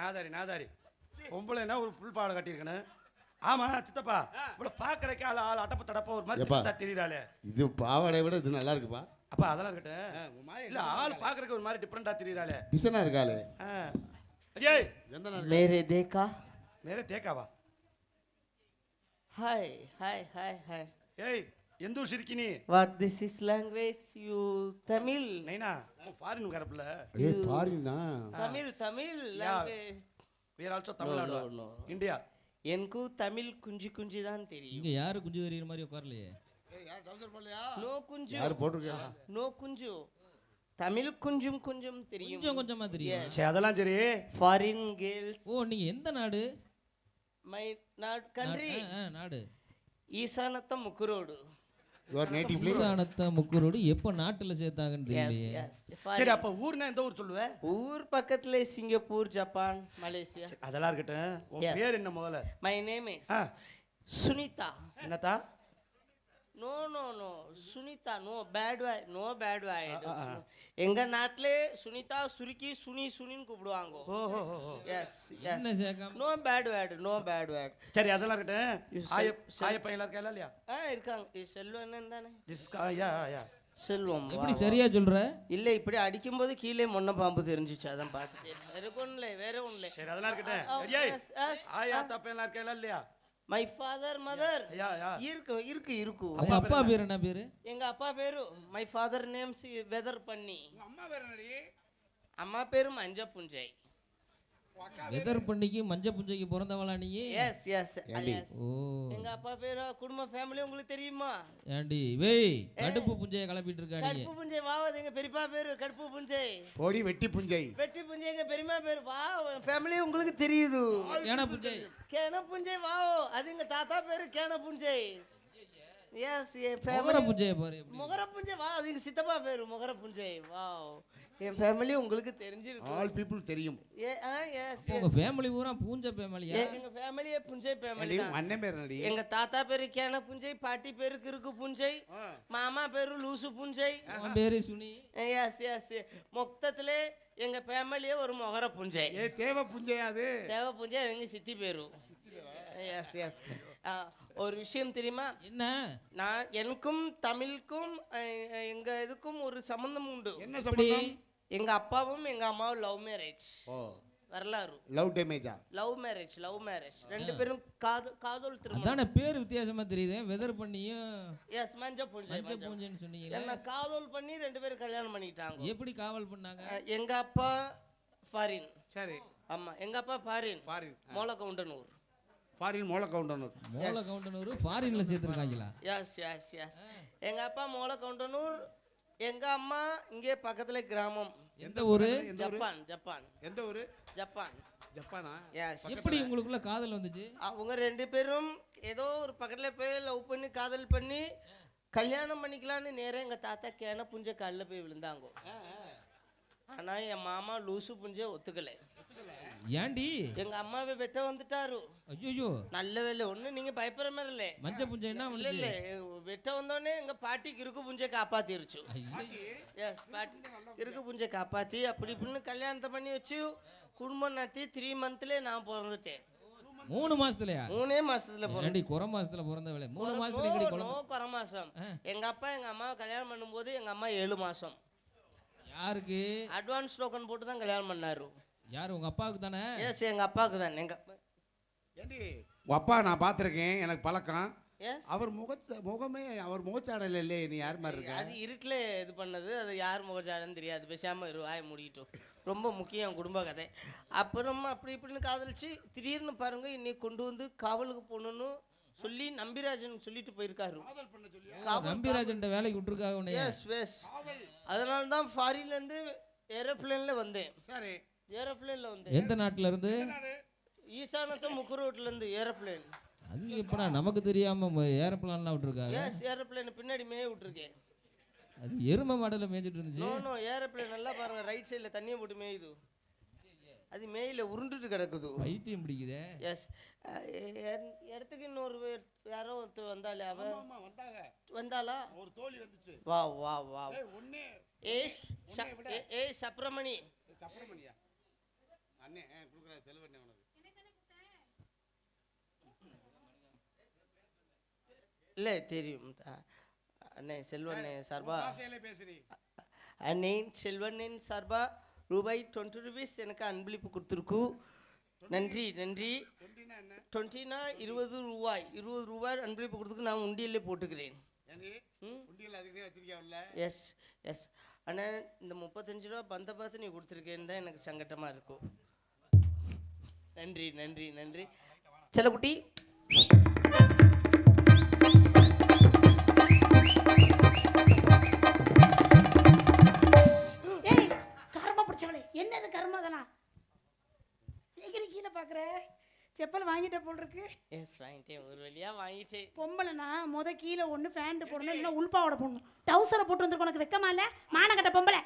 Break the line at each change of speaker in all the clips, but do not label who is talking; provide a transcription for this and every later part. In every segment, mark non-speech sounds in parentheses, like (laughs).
நாதாரி நாதாரி. பொம்பளைன்னா ஒரு புல் பாவாடை கட்டியிருக்கணும் ஆமா சித்தப்பா. இவ்வளோ பார்க்கறக்கே ஆள் ஆள் அடப்ப தடப்ப ஒரு மாதிரி தெரியுறாளே.
இது பாவாடை விட இது நல்லா இருக்குப்பா.
அப்பா அதெல்லாம் கேட்டேன் இல்ல ஆள் பாக்குறதுக்கு ஒரு மாதிரி டிஃபரெண்டா தெரியறாளே.
டிசனா இருக்காளே. ஏய்
மேரே தேக்கா.
மேரே தேக்காவா?
ஹாய் ஹாய் ஹாய் ஹாய்
ஏய் எந்த ஊர் சிரிக்கி நீ
what this is language you Tamil
Naina foreign கரப்புல.
ஏய்
ஃபாரினா Tamil
Tamil
language
where also Tamil Nadu India.
எனக்கு தமிழ் குஞ்சு குஞ்சு தான் தெரியும்.
இங்க யாரு குஞ்சு தெரியுற மாதிரி உட்காரலையே?
நோ குஞ்சு.
யார் போட்டிருக்கா?
நோ குஞ்சு. தமிழ் குஞ்சும் குஞ்சும் தெரியும்.
கொஞ்சம் கொஞ்சமா தெரியும்.
சரி அதெல்லாம் சரி.
ஃபாரின் கேர்ள்ஸ்
ஓ நீங்க எந்த நாடு?
மை நாட் கண்ட்ரி
நாடு.
ஈசானத்த முக்குரோடு.
யுவர் நேட்டிவ் பிளேஸ்
ஈசானத்த முக்கூரோடு எப்ப நாட்டுல சேர்த்தாங்கன்னு தெரியலையே.
சரி அப்ப ஊர்னா எந்த ஊர் சொல்லுவ?
ஊர் பக்கத்துல சிங்கப்பூர் ஜப்பான் மலேசியா.
அதெல்லாம் இருக்கட்டும். உன்
Yes.
பேர் என்ன முதல்ல?
My name is. சுனிதா.
என்னத்தா?
No no no Sunita no bad way no bad way எங்க நாட்டிலே சுனிதா சுருக்கி சுனி சுனின்னு கூப்பிடுவாங்க. Yes yes no bad word no bad word
சரி அதெல்லாம் இருக்கட்டும். ஆய ஆய பையன்லாம் இருக்கா இல்லையா?
ஆ இருக்காங்க. ஏ, செல்வம் தானே?
ஜிஸ்கா யா யா
செல்வம்.
எப்படி சரியா சொல்ற?
இல்ல இப்படி அடிக்கும்போது கீழே மொன்ன பாம்பு தெரிஞ்சிச்சு அதான் பார்த்துட்டேன் வேற ஒண்ணுல வேற ஒண்ணுல
சரி அதெல்லாம் இருக்கட்டும். ஆயா தப்பையெல்லாம் இருக்கா இல்லையா?
My father mother
yeah yeah
இருக்கு இருக்கு இருக்கு
அப்பா பேர் என்ன? பேரு
எங்க அப்பா பேரு மை ஃபாதர் நேம்ஸ் வெதர் பண்ணி
அம்மா பேர் என்னடி?
அம்மா பேரு மஞ்ச புஞ்சை
வெதர் பண்ணிக்கு மஞ்ச புஞ்சைக்கு பிறந்தவளா நீ
எஸ் எஸ்
ஓ.
எங்க அப்பா பேரு குடும்ப ஃபேமிலி உங்களுக்கு தெரியுமா?
ஏண்டி? வேய் கடுப்பு புஞ்சைய கிளப்பிட்டு இருக்கா நீ
கடுப்பு புஞ்சை வாவாது எங்க பெரியப்பா பேரு கடுப்பு புஞ்சை.
போடி வெட்டி புஞ்சை.
வெட்டி புஞ்சை எங்க பெரியம்மா பேரு. வா ஃபேமிலி உங்களுக்கு தெரியுது.
ஏனா புஞ்சை.
கேன புஞ்சை வாவோ அது எங்க தாத்தா பேரு கேன புஞ்சை. எஸ்
முகர
ஃபேமிலி
புஞ்சைய பாரு எப்படி?
முகர புஞ்சை வா அது எங்க சித்தப்பா பேரு முகர புஞ்சை. வாவ் என் ஃபேமிலி உங்களுக்கு தெரிஞ்சிருக்கு
ஆல் பீப்புள் தெரியும்.
ஏ ஆ எஸ்
உங்க ஃபேமிலி பூரா பூஞ்ச ஃபேமிலியா
எங்க ஃபேமிலியே புஞ்சை ஃபேமிலி
அண்ணன் பேர் என்னடி?
எங்க தாத்தா பேரு கேன புஞ்சை பாட்டி பேரு கிறுக்கு புஞ்சை மாமா பேரு லூசு புஞ்சை.
உன் பேரு சுனி.
எஸ் எஸ் மொத்தத்திலே எங்க ஃபேமிலியே ஒரு மொகர புஞ்சை.
ஏ தேவை புஞ்சையா அது?
தேவ புஞ்சை எங்க சித்தி பேரு. எஸ் எஸ் ஒரு விஷயம் தெரியுமா?
என்ன?
நான் எனக்கும் தமிழுக்கும் எங்க இதுக்கும் ஒரு சம்பந்தம் உண்டு.
என்ன சம்பந்தம்?
எங்க அப்பாவும் எங்க அம்மாவும் லவ் மேரேஜ்
ஓ.
வரலாறு.
லவ் டேமேஜா
லவ் மேரேஜ் லவ் மேரேஜ் ரெண்டு பேரும் காதல் காதல் திருமணம்.
அதானே பேர் வித்தியாசமா தெரியுது. வெதர் பண்ணியும்
எஸ் மஞ்ச புஞ்சை
மஞ்ச பூஞ்சைன்னு சொன்னீங்களே.
என்ன காதல் பண்ணி ரெண்டு பேரும் கல்யாணம் பண்ணிட்டாங்க.
எப்படி காவல் பண்ணாங்க?
எங்க அப்பா ஃபாரின்
சரி.
ஆமா எங்க அப்பா foreign
foreign
Molagoundanur
foreign Mola Goundanur.
Mola Goundanur ஃபாரின்ல சேர்த்துருக்காங்களா?
எஸ் எஸ் எஸ் எங்க அப்பா மோலகவுண்டனூர் எங்க அம்மா இங்கே பக்கத்துல கிராமம்.
எந்த ஊரு?
Japan Japan.
எந்த ஊரு?
ஜப்பான்.
ஜப்பானா?
எஸ்
எப்படி உங்களுக்குள்ள காதல் வந்துச்சு?
அவங்க ரெண்டு பேரும் ஏதோ ஒரு பக்கத்துல போய் லவ் பண்ணி காதல் பண்ணி கல்யாணம் பண்ணிக்கலான்னு நேரா எங்க தாத்தா கேன புஞ்ச காலில் போய் விழுந்தாங்க. ஆனா என் மாமா லூசு புஞ்ச ஒத்துக்கல.
ஏண்டி
எங்க அம்மாவை வெட்ட வந்துட்டாரு.
ஐயோ
நல்ல வேலை. ஒண்ணு நீங்க பயப்படுற மாதிரி இல்லை.
மஞ்ச புஞ்சை என்ன
இல்ல இல்ல வெட்ட வந்தோடனே எங்க பாட்டிக்கு இருக்கு புஞ்சை காப்பாத்திருச்சு. எஸ் பாட்டி இருக்கு புஞ்சை காப்பாத்தி அப்படி இப்படின்னு கல்யாணத்தை பண்ணி வச்சு குடும்பம் நடத்தி த்ரீ மந்த்லயே நான் பிறந்துட்டேன்.
மூணு மாசத்துலயா?
மூணே மாசத்துல பிறந்தேன்
ஏண்டி குறை மாசத்துல பிறந்தவளே மூணு மாசத்துல குழந்தை
குறை மாசம். எங்க அப்பா எங்க அம்மாவை கல்யாணம் பண்ணும்போது எங்க அம்மா ஏழு மாசம்.
யாருக்கு?
அட்வான்ஸ் டோக்கன் போட்டு தான் கல்யாணம் பண்ணாரு.
யாரு உங்க அப்பாவுக்கு தானே?
எஸ் எங்க அப்பாவுக்கு தான். எங்க
ஏண்டி? உன் அப்பா நான் பார்த்துருக்கேன் எனக்கு பழக்கம்.
எஸ்
அவர் முகச்ச முகமே அவர் முகச்சாடல இல்லையே நீ யார் மாதிரி இருக்க?
அது இருட்டில் இது பண்ணது அது யார் முகஜாடன்னு தெரியாது. பேசாமல் இரு வாய மூடிட்டோம் ரொம்ப முக்கியம் குடும்ப கதை. அப்புறமா அப்படி இப்படின்னு காதலிச்சு திடீர்னு பாருங்க இன்னைக்கு கொண்டு வந்து காவலுக்கு போகணுன்னு சொல்லி நம்பிராஜன் சொல்லிட்டு போயிருக்காரு.
நம்பிராஜன் வேலைக்கு விட்டுருக்காங்க
எஸ் எஸ் அதனால தான் ஃபாரின்லேருந்து ஏரோப்ளேனில் வந்தேன்.
சரி.
ஏரோப்ளேனில் வந்தேன்
எந்த நாட்டுல இருந்து
ஈசானத்தை முக்குரோட்லேருந்து ஏரோப்ளேன்.
அது எப்படா நமக்கு தெரியாம ஏரோப்ளான்லாம் விட்டுருக்காங்க?
எஸ் ஏரோப்ளேன் பின்னாடி மேய விட்டுருக்கேன்.
அது எருமை மாடல மேய்ஞ்சிட்டு இருந்துச்சு.
நோ நோ ஏரோப்ளேன் நல்லா பாருங்க ரைட் சைடில் தண்ணியை போட்டு மேயுது. அது மேயில உருண்டுட்டு கிடக்குது.
பைத்தியம் பிடிக்குதே.
எஸ் இடத்துக்கு இன்னொரு யாரோ ஒருத்தர் வந்தாலே அவ
ஆமா வந்தாங்க.
வந்தாளா?
ஒரு தோழி வந்துச்சு.
வா வா வா
ஏய் ஒண்ணே.
ஏஷ் ச- ஏ- ஏய் சப்ரமணி.
சப்பரமணியா அண்ணே கொடுக்குற செலவண்ணே உனக்கு.
இல்லை தெரியும். அண்ணே செல்வண்ணே சார்பா? அண்ணே செல்வண்ணன் சார்பா? ரூபாய் டுவெண்ட்டி ருபீஸ் எனக்கு அன்பளிப்பு கொடுத்துருக்கு. நன்றி நன்றி. டுவெண்ட்டினா இருபது ரூபாய். இருபது ரூபாய் அன்பளிப்பு கொடுத்துக்கு நான் உண்டியல்லே போட்டுக்கிறேன். Yes yes. ஆனால் இந்த முப்பத்தஞ்சு ரூபா பந்த பார்த்து நீ கொடுத்துருக்கேன்னு தான் எனக்கு சங்கட்டமாக இருக்கும் நன்றி நன்றி நன்றி. செல்லக்குட்டி
ஏய் கர்ம பிடிச்சவளே. என்னது கர்மம் அதெல்லாம் எகிரி கீழே பார்க்குற செப்பல் வாங்கிட்ட போல் இருக்கு.
எஸ் வாங்கிட்டேன். ஒரு வழியாக வாங்கிட்டேன்.
பொம்பளைனா முத கீழே ஒன்று ஃபேண்ட் போடணும் இல்லைன்னா உள்பாவோட போடணும். டவுசரை போட்டு வந்திருக்க உனக்கு வெக்கமா இல்லை? மானகட்ட பொம்பளை.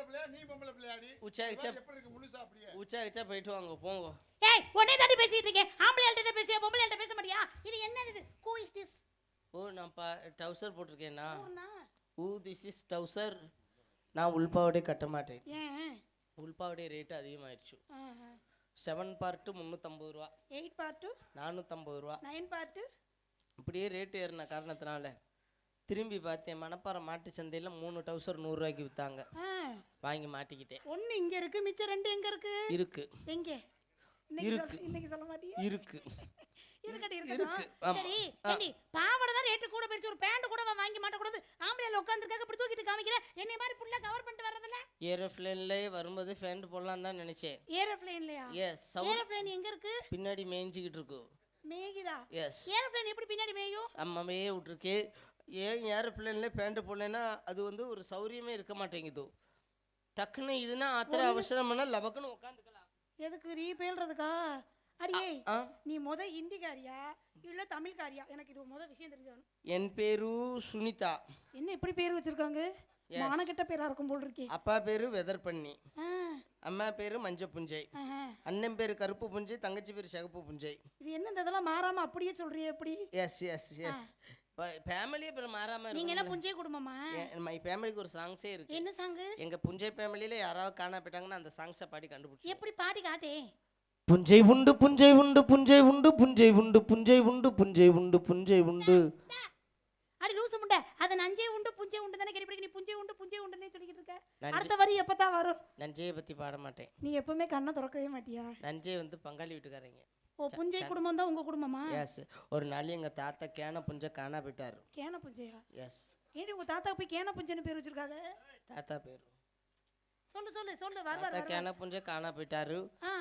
பொம்பளை பிள்ளையா நீ பொம்பளை பிள்ளையாடி?
உச்சா உச்சா.
எப்படி இருக்கு முழுசா அப்படியே?
உச்சா உச்சா போயிட்டு வாங்க போங்க.
ஏய் உடனே தாண்டி பேசிட்டு இருக்கேன். பேசியா பொம்பளையாள்கிட்ட பேச மாட்டியா? இது என்னது இது? ஹூ இஸ் திஸ்
ஓ நான் பா டவுசர் போட்டிருக்கேனா ஊ திஸ் இஸ் டவுசர் நான் உள்பாவடே கட்ட மாட்டேன். உள்பாவடே ரேட்டு அதிகமாயிடுச்சு. செவன் பார்ட்டு முந்நூற்றம்பது ரூபா.
எயிட் பார்ட்டு
நானூற்றம்பது ரூபா.
நைன் பார்ட்டு
அப்படியே ரேட்டு ஏறின காரணத்தினால. திரும்பி பார்த்தேன் மணப்பாறை மாட்டு சந்தையில் மூணு டவுசர் நூறுரூவாய்க்கு விற்றாங்க வாங்கி மாட்டிக்கிட்டேன்.
ஒன்று இங்கே இருக்கு மிச்சம் ரெண்டு எங்கே இருக்கு?
இருக்கு.
எங்கே? இன்னைக்கு
இருக்கு.
சொல்ல- இன்னைக்கு சொல்ல மாட்டியா?
இருக்கு. (laughs)
இருக்கட்டும்
இருக்கு.
இருக்கட்டும்
ஆமா.
சரி ஏண்டி பாவாடை தான் ரேட்டு கூட போயிடுச்சு ஒரு பேண்ட் கூட வாங்கி மாட்டக்கூடாது. ஆம்பளையால உட்காந்துருக்காங்க இப்படி தூக்கிட்டு காமிக்கிற? என்னை மாதிரி புள்ள கவர் பண்ணிட்டு வர்றதில்ல?
ஏரோப்ளேன்ல வரும்போது ஃபேண்ட் போடலாம் தான் நினைச்சேன்.
ஏரோப்ளேன்லையா
எஸ்
ஏரோப்ளேன் எங்க இருக்கு?
பின்னாடி மேய்ஞ்சிக்கிட்டு இருக்கு.
மேகிதா
எஸ்
ஏரோப்ளேன் எப்படி பின்னாடி மேயும்?
அம்மாவே விட்டுருக்கு. ஏன் ஏரோப்ளேன்ல பேண்ட் போடலைன்னா அது வந்து ஒரு சௌரியமே இருக்க மாட்டேங்குது. டக்குன்னு இதுனா ஆத்திர அவசரம்னா லபக்குன்னு உட்காந்துக்கலாம்.
எதுக்கு ரீ பேல்றதுக்கா? அடியே நீ முத ஹிந்திக்காரியா? இல்ல தமிழ்காரியா? எனக்கு இது முத விஷயம் தெரிஞ்சாகணும்
என் பேரு சுனிதா.
என்ன இப்படி பேர் வச்சிருக்காங்க?
Yes.
மானக்கெட்ட பேரா இருக்கும் போல் இருக்கே
அப்பா பேரு வெதர் பண்ணி அம்மா பேரு மஞ்ச புஞ்சை. அண்ணன் பேரு கருப்பு புஞ்சை தங்கச்சி பேரு சிகப்பு புஞ்சை.
இது என்ன இந்த இதெல்லாம் மாறாம அப்படியே சொல்றியே எப்படி?
எஸ் எஸ் எஸ் ஃபேமிலியே இப்போ மாறாம
நீங்க என்ன
இருக்கும்
புஞ்சை குடும்பமா?
மை ஃபேமிலிக்கு ஒரு சாங்ஸே இருக்கு.
என்ன சாங்கு
எங்க புஞ்சை ஃபேமிலியில யாராவது காணா போயிட்டாங்கன்னா அந்த சாங்ஸை பாடி கண்டுபிடிச்சி
எப்படி பாடி காட்டே?
புஞ்சை உண்டு புஞ்சை உண்டு புஞ்சை உண்டு புஞ்சை உண்டு புஞ்சை உண்டு புஞ்சை உண்டு புஞ்சை உண்டு.
அடி லூசு முண்டை அதை நஞ்சே உண்டு புஞ்சை உண்டு தானே கேள்வி நீ புஞ்சை உண்டு புஞ்சை உண்டுன்னே சொல்லிக்கிட்டு இருக்க. அடுத்த வரி எப்பதான் வரும்?
நஞ்சையை பத்தி பாட மாட்டேன்.
நீ எப்பவுமே கண்ணை திறக்கவே மாட்டியா?
நஞ்சை வந்து பங்காளி வீட்டுக்காரங்க.
ஓ புஞ்சை குடும்பம் தான் உங்க குடும்பமா?
எஸ் ஒரு நாள் எங்க தாத்தா கேன புஞ்சை காணா போயிட்டாரு.
கேன புஞ்சையா?
எஸ்
ஏடி உங்க தாத்தா போய் கேன புஞ்சைன்னு பேர் வச்சிருக்காங்க
தாத்தா பேரு.
சொல்லு சொல்லு சொல்லு வர வர
கேன புஞ்சை காணா போயிட்டாரு.
ஆ.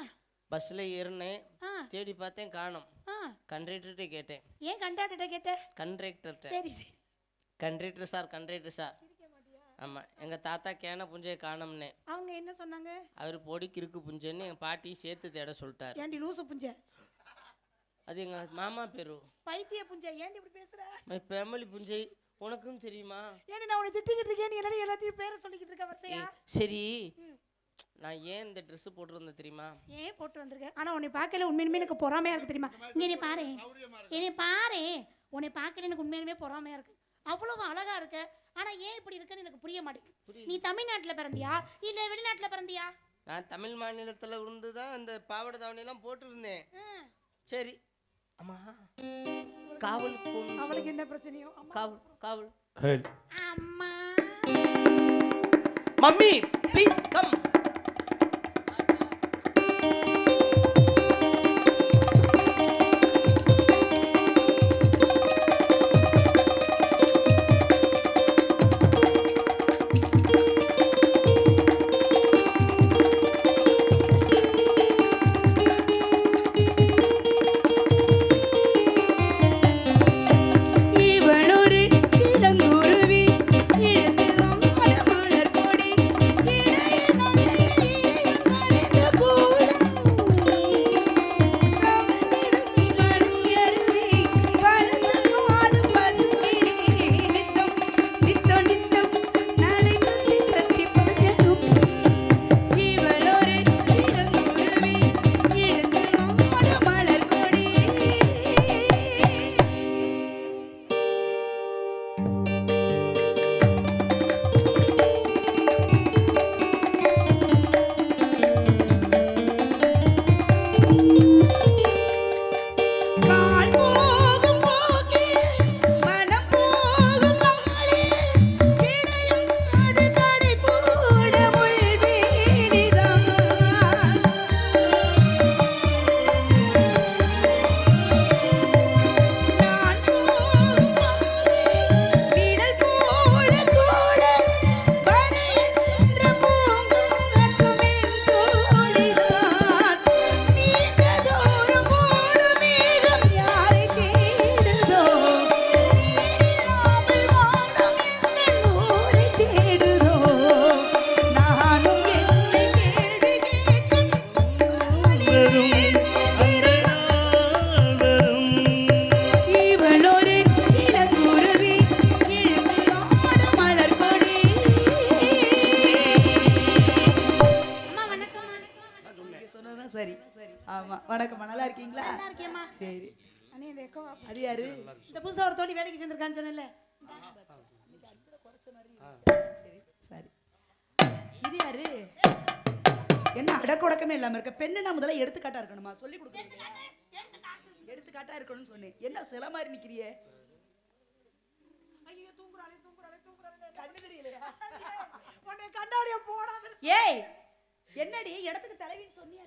பஸ்ல ஏறினேன். தேடி பார்த்தேன் காணோம்.
ஆ.
கண்ட்ரக்டர்கிட்ட கேட்டேன்.
ஏன் கண்டாட்டிட்ட கேட்ட
கண்ட்ரக்டர்கிட்ட
சரி.
கண்ட்ரக்டர் சார் கண்ட்ரக்டர் சார் ஆமாம் எங்கள் தாத்தா கேன புஞ்சையை காணோம்னே.
அவங்க என்ன சொன்னாங்க?
அவர் பொடி கிறுக்கு புஞ்சைன்னு எங்கள் பாட்டி சேர்த்து தேட சொல்லிட்டாரு.
ஏண்டி லூசு புஞ்சை?
அது எங்கள் மாமா பேரு.
பைத்திய புஞ்சை ஏன்டி இப்படி பேசுற?
மை ஃபேமிலி புஞ்சை. உனக்கும் தெரியுமா?
ஏன்னா நான் உன்னை திட்டிக்கிட்டு இருக்கேன் நீ எல்லாரும் எல்லாத்தையும் பேரை சொல்லிக்கிட்டு இருக்க வரிசையா?
சரி. நான் ஏன் இந்த Dress போட்டிருந்தேன் தெரியுமா?
ஏன் போட்டு வந்திருக்க? ஆனா உன்னை பார்க்கல உண்மையுமே எனக்கு பொறாமையா இருக்கு தெரியுமா? இங்க நீ பாரு. என்னை பாரு. உன்னை பார்க்கல எனக்கு உண்மையுமே பொறாமையா இருக்கு. அவ்வளவு அழகா இருக்க. ஆனா ஏன் இப்படி இருக்குன்னு எனக்கு புரிய மாட்டேங்குது. நீ தமிழ்நாட்டுல பிறந்தியா? இல்ல வெளிநாட்டுல பிறந்தியா?
நான் தமிழ் மாநிலத்துல இருந்து தான் இந்த பாவாடை தாவணியெல்லாம் போட்டிருந்தேன். சரி. அம்மா காவலுக்கு போகணும்
அவளுக்கு என்ன பிரச்சனையோ? அம்மா.
காவல் காவல்.
அம்மா.
மம்மி ப்ளீஸ் கம்
சரி.
அண்ணே இந்த
அது யாரு?
இந்த புதுசா ஒரு தோழி வேலைக்கு சேர்ந்திருக்கான்னு சொன்னேன்ல.
சரி. சரி இது யாரு? என்ன அடக்கொடக்கமே இல்லாம இருக்க. பெண்ணுனா முதல்ல எடுத்துக்காட்டா இருக்கணுமா? சொல்லி கொடுக்கணும் எடுத்துக்காட்டா இருக்கணும்னு சொன்னேன். என்ன சில மாதிரி
தூங்குறாளே கண்ணு தெரியலையா? உன்னை கண்ணாடிய போடாத
ஏய் என்னடி இடத்துக்கு தலைவின்னு சொன்னியா?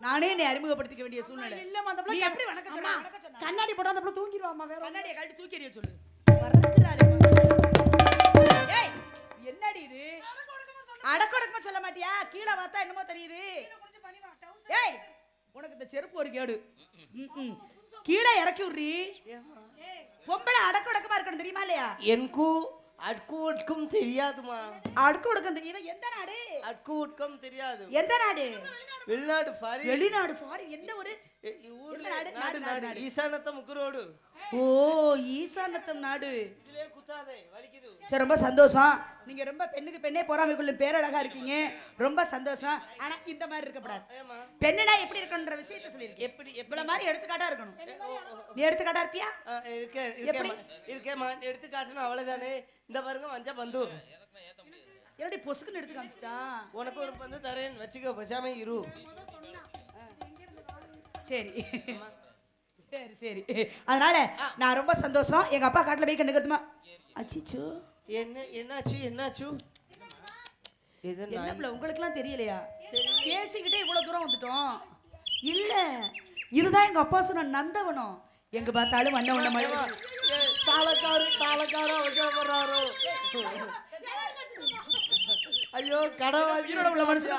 நானே என்னை அறிமுகப்படுத்திக்க வேண்டிய சூழ்நிலை.
இல்லம்மா அந்த
நீ
பிள்ளை
எப்படி வணக்கம் சொன்ன?
கண்ணாடி போட்டா அந்த பிள்ளை தூங்கிடுவாம்மா வேற
கண்ணாடியை கழட்டி தூக்கி எறிய சொல்லு. பறக்குறாளேம்மா. ஏய் என்னடி இது? அடக்கொடக்கமா சொல்ல மாட்டியா? கீழே பார்த்தா என்னமோ தெரியுது. ஏய் உனக்கு இந்த செருப்பு ஒரு கேடு. ம், ம். கீழே இறக்கி விட்றி. பொம்பளை அடக்கொடக்கமா இருக்கணும் தெரியுமா இல்லையா?
எனக்கு அட்கு உட்கும் தெரியாதுமா.
அடுக்கு ஒடுக்கம் இவன் எந்த நாடு?
அட்கு உட்கும் தெரியாது.
எந்த நாடு?
வெளிநாடு ஃபாரின்
வெளிநாடு ஃபாரின் எந்த ஒரு நாடு,
நாடு ஈசானத்த முக்குரோடு.
ஓ ஈசானத்தம் நாடு. சரி ரொம்ப சந்தோஷம். நீங்க ரொம்ப பெண்ணுக்கு பெண்ணே பொறாமைக்குள்ளும் பேரழகா இருக்கீங்க. ரொம்ப சந்தோஷம். ஆனா இந்த மாதிரி இருக்கக்கூடாது பெண்ணுனா எப்படி இருக்கணுன்ற விஷயத்த சொல்லியிருக்கேன்
எப்படி
இவ்வளவு மாதிரி எடுத்துக்காட்டா இருக்கணும். நீ எடுத்துக்காட்டா இருப்பியா?
இருக்கேன் இருக்கேம்மா. இருக்கேம்மா. எடுத்து காட்டணும் அவ்வளவுதானே. இந்த பாருங்க மஞ்ச பந்து.
என்னடி பொசுக்குன்னு எடுத்து காமிச்சிட்டா?
உனக்கு ஒரு பந்து தரேன். வச்சுக்கோ பேசாம இரு.
சரி. சரி சரி. அதனால நான் ரொம்ப சந்தோஷம். எங்க அப்பா காட்டுல போய் கண்டுக்கிறதுமா அச்சிச்சோ.
என்ன என்னாச்சு என்னாச்சு?
என்ன உங்களுக்குலாம் தெரியலையா? பேசிக்கிட்டே இவ்வளவு தூரம் வந்துட்டோம். இல்ல இதுதான் எங்க அப்பா சொன்ன நந்தவனம். எங்க பார்த்தாலும் வண்ண வண்ண மழை
தாளக்காரு தாளக்காரு அவசரப்படுறாரோ ஐயோ கடை
உள்ள மனுஷனை.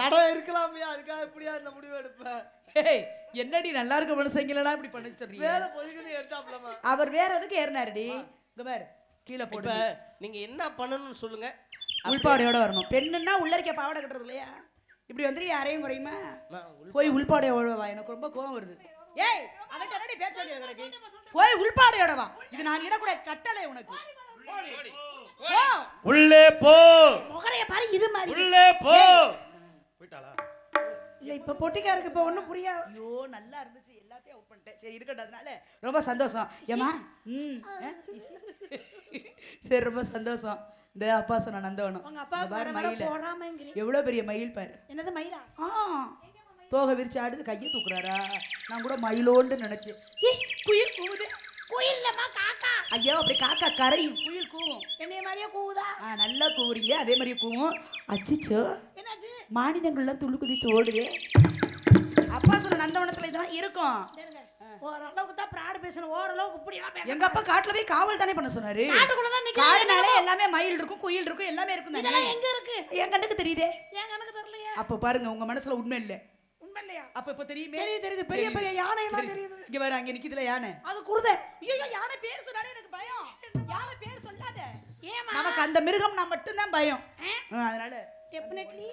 கடை இருக்கலாமே அதுக்காக எப்படியா இந்த முடிவு எடுப்பேன்
ஏய், என்னடி நல்லா இருக்க மனுஷங்களெல்லாம் இப்படி பண்ண சொல்றீங்க?
வேலை பொதுக்குன்னு எடுத்தாப்லமா
அவர் வேற எதுக்கு ஏறினாருடி? இங்க பாரு கீழே
இப்ப
போடு.
நீங்க என்ன பண்ணணும்னு சொல்லுங்க.
உள்பாடையோட வரணும். பெண்ணுன்னா உள்ள இருக்க பாவாடை கட்டுறது இல்லையா? இப்படி வந்துருவியா? அரையும் குறையுமா? போய் உள்பாடையோட வா எனக்கு ரொம்ப கோவம் வருது. ஏய் அவன்கிட்ட என்னடி பேச வேண்டியது கிடக்கு போய் உள்பாடையோட வா. இது நான் இடக்கூட கட்டளை உனக்கு. போ.
உள்ளே போ.
முகரைய பாரு இது மாதிரி.
உள்ளே போ. போயிட்டாளா?
இல்ல இப்ப பொட்டிக்காருக்கு இப்ப ஒண்ணும் புரியாது
ஐயோ நல்லா இருந்துச்சு. எல்லாத்தையும் அவுட் பண்ணிட்டேன். சரி இருக்கட்டும் அதனால ரொம்ப சந்தோஷம். ஏமா ம்? சரி ரொம்ப சந்தோஷம். இந்த அப்பா சொன்ன நந்தவனம்.
உங்க அப்பா
பாரு
வர வர
மயில. எவ்வளவு பெரிய மயில் பாரு.
என்னது மயிரா
ஆ. தோகை விரிச்சு ஆடுது கையை தூக்குறாரா? நான் கூட மயிலோண்டு நினைச்சேன் ஏய் குயில் கூவுது.
குயில்லம்மா காக்கா.
ஐயோ அப்படி காக்கா கரையும். குயில் கூவும்.
என்னைய மாதிரியே கூவுதா?
ஆ நல்லா கூவுறீங்க. அதே மாதிரி கூவும். அச்சிச்சோ.
என்னாச்சு
மாநிலங்கள்லாம் துள்ளு குதித்து ஓடுது. அப்பா சொன்ன நந்தவனத்துல இதெல்லாம் இருக்கும்.
ஓரளவுக்கு தான் பிராடு பேசணும். ஓரளவுக்கு இப்படி எல்லாம் பேச
எங்க அப்பா காட்டுல போய் காவல் தானே பண்ண சொன்னாரு.
காட்டுக்குள்ளதான் நிக்கிறீங்க.
காடுனாலே எல்லாமே மயில் இருக்கும் குயில் இருக்கும் எல்லாமே இருக்கும் தானே?
இதெல்லாம் எங்க இருக்கு?
என் கண்ணுக்கு தெரியுதே.
என் கணக்கு தெரியலையே.
அப்ப பாருங்க உங்க மனசுல உண்மை இல்ல.
உண்மை இல்லையா?
அப்ப இப்ப தெரியுமே?
தெரியுது தெரியுது. பெரிய பெரிய யானை எல்லாம் தெரியுது.
இங்க பாரு அங்க நிக்குதுல யானை.
அது குருதை.
ஐயோ யானை பேர் சொன்னாலே எனக்கு பயம். யானை பேர் சொல்லாத.
ஏமா
நமக்கு அந்த மிருகம் நான் மட்டும்தான் பயம். ஆ, அதனால
டெஃபினெட்லி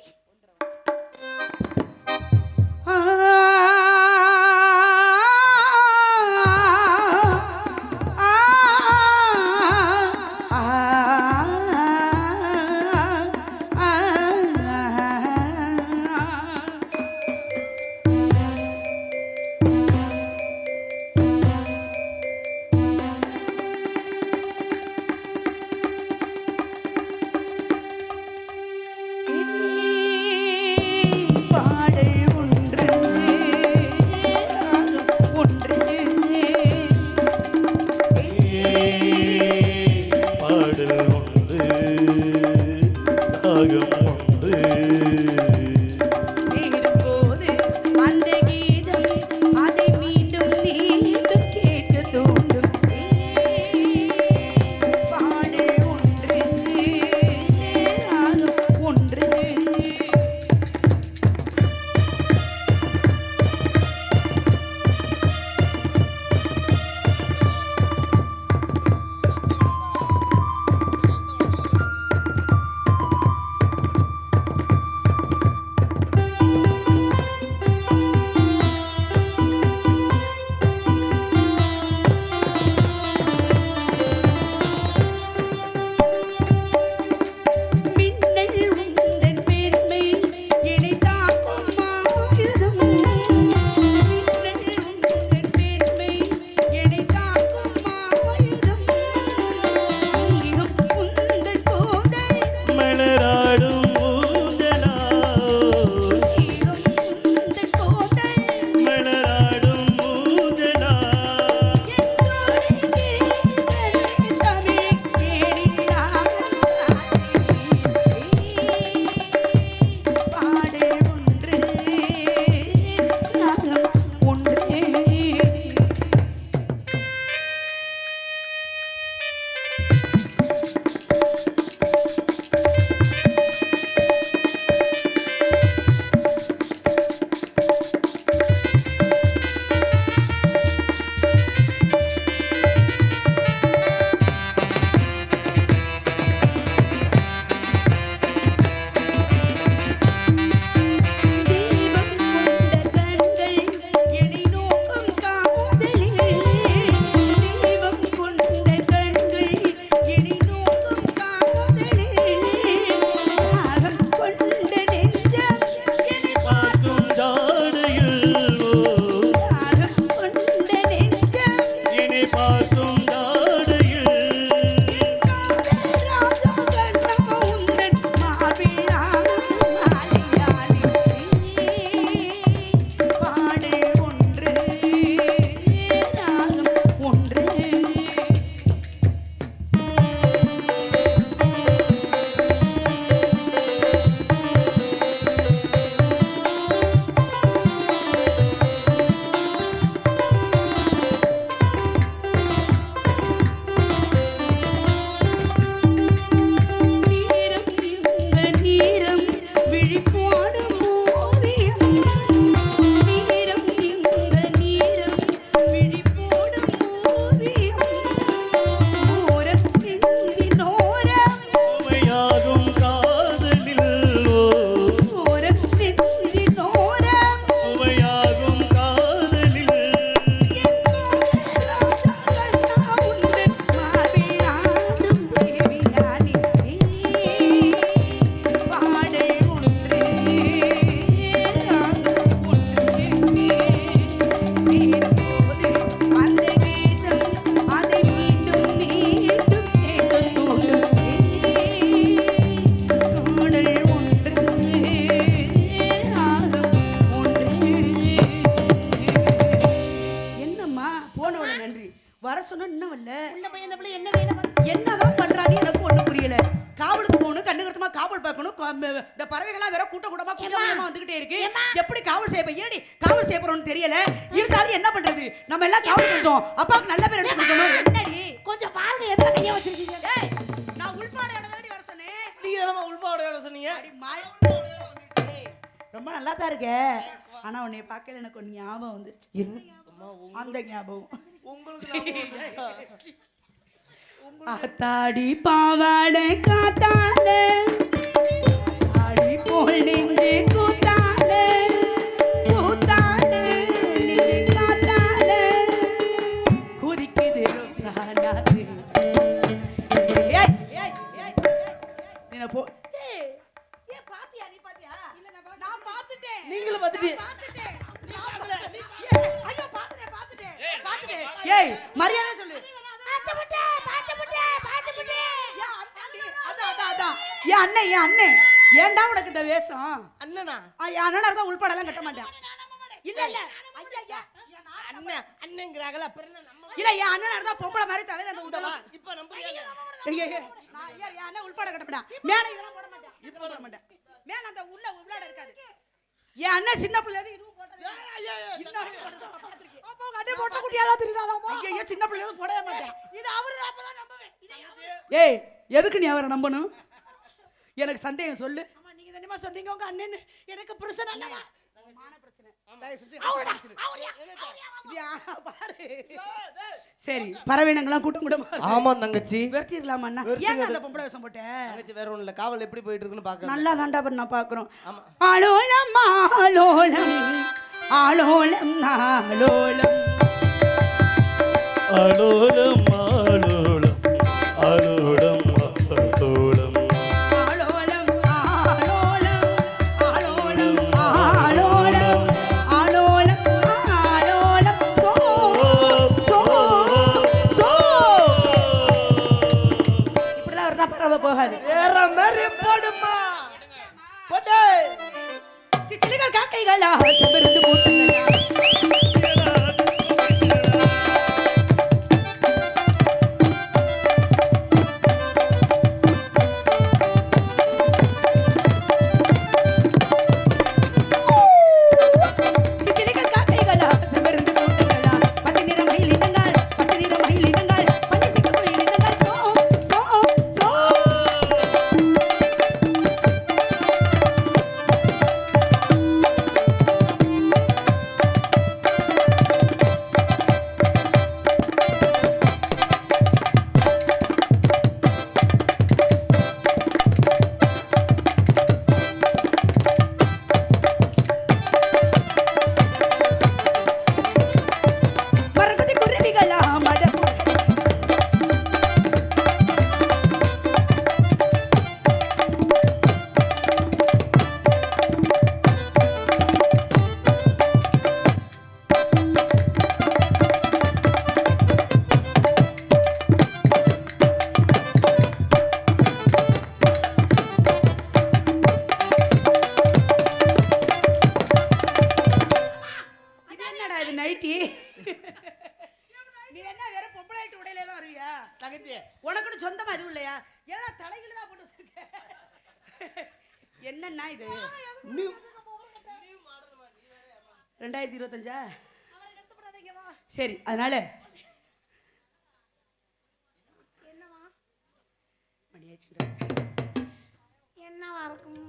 நீங்க என்னமா உள்பாவோட சொன்னீங்க?
அடி மாய- ஏய், ரொம்ப நல்லா தான் இருக்க ஆனா உன்னை பார்க்கல எனக்கு ஒரு ஞாபகம் வந்துருச்சு. அந்த ஞாபகம்.
உங்களுக்கு? (laughs)
ஆத்தாடி பாவாடை காத்தாடே ஆடி போல் நெஞ்சு போ ஏய் பாத்தியா நீ பாத்தியா? இல்ல நான் நான் பார்த்துட்டேன்
நீங்களும் பார்த்துட்டீங்க.
நான் பார்த்துட்டேன் நான் பார்த்துட்டேன். ஏய், ஐயோ பார்த்துட்டேன் பார்த்துட்டேன் பார்த்துட்டேன் ஏய் மரியாதை சொல்லு. ஏன் அண்ணன் அதான், அதான், அதான். ஏன் அண்ணன் ஏன் அண்ணன் ஏன்டா உனக்கு இந்த வேஷம்?
அண்ணனா?
அண்ணனா இருந்தா உள்படலாம் கட்ட மாட்டேன். இல்ல இல்ல. ஐயா, ஐயா.
அண்ணன் அண்ணங்கிறாங்களா? அப்புறம் என்ன நம்ம
இல்ல என் அண்ணனா இருந்தா பொம்பளை மாதிரி தலையில அந்த? உதவா
இப்ப
என் அண்ணன் உள்பட மாட்டேன் மேல இதெல்லாம் போட மாட்டேன். இப்ப போட மாட்டேன். மேல அந்த உள்ள உள்ளாட இருக்காது. என் அண்ணன் சின்ன பிள்ளை இதுவும் போட்டது.
அண்ணன் போட்ட குட்டியாதான்
ஐயா, ஐயா, சின்ன பிள்ளை போடவே மாட்டேன்.
இது அவரு அப்பதான் நம்புவேன்.
ஏய் எதுக்கு நீ அவரை நம்பணும்? எனக்கு சந்தேகம் சொல்லு.
ஆமா நீங்க தானே சொன்னீங்க உங்க அண்ணன் எனக்கு புருஷன் அல்லவா?
சரி பறவைனங்களாம் கூட்டம் கூட
ஆமா தங்கச்சி. விரட்டுங்க.
ஏன் அந்த பொம்பளை வேஷம் போட்டேன்
தங்கச்சி வேற ஒண்ணும் இல்ல காவல் எப்படி போயிட்டு இருக்குன்னு பாக்க
நல்லா தாண்டா பண்ண நான் பாக்குறோம். ஆளோலம் ஆளோலம் ஆளோலம்
அலோலம் ஆலோலம்
ಕಾಕೈಗಳ ಸಬರದು ಬೂಟಗಳ ரெண்டாயிரத்தி இருபத்தஞ்சா? சரி அதனால
என்னவா? இருக்கும்?